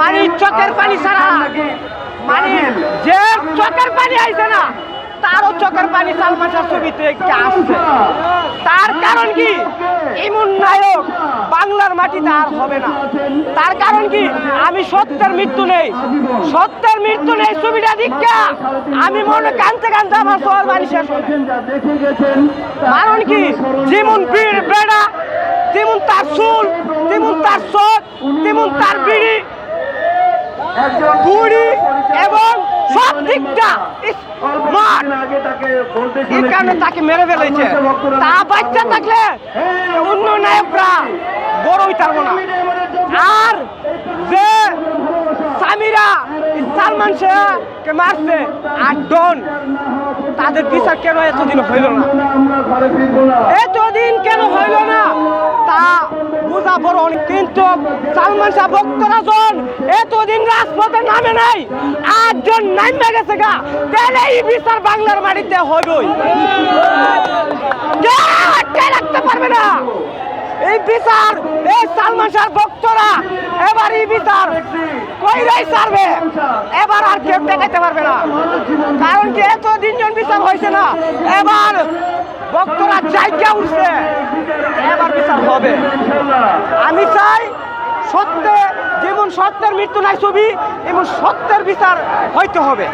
মানে চোখের পানি মানে যে চোখের পানি আইছে না। তারও চোখের পানি সালমান শাহ ছবিতে আসছে। তার কারণ কি? নায়ক বাংলার হবে না। তার কারণ কি? আমি সত্যের মৃত্যু নেই। সত্যের মৃত্যু নেই ছবিটা দীক্ষা। আমি মনে কানতে কানতে আমার সবার বাড়ি শেষ কারণ কি বীর বেড়া তেমন তার চুল তেমন তাকে মেরে ফেলেছে। তা বাচ্চা থাকলে অন্য নায়করা বড় হইতার না। আর যে সামিরা, সালমান শাহকে মারছে আর ডন, তাদের বিচার কেন এতদিন হইল না? এতদিন কেন হইল বড় অনেক কিন্তু সালমান শাহ ভক্তরা জন এতদিন রাজপথে নামে নাই, আটজন নামে গেছে গা তাহলে এই বিচার বাংলার মাটিতে হইবই। কেউ রাখতে পারবে না? এই বিচার, এই সালমান শাহ ভক্তরা এবার এই বিচার কইরাই ছাড়বে, এবার আর কেউ টেকাইতে পারবে না। কারণ কি এত দিনজন বিচার হয়েছে না, এবার ভক্তরা জায়গা উঠছে, এবার বিচার হবে। আমি চাই সত্যে যেমন সত্যের মৃত্যু নাই ছবি এবং সত্যের বিচার হইতে হবে।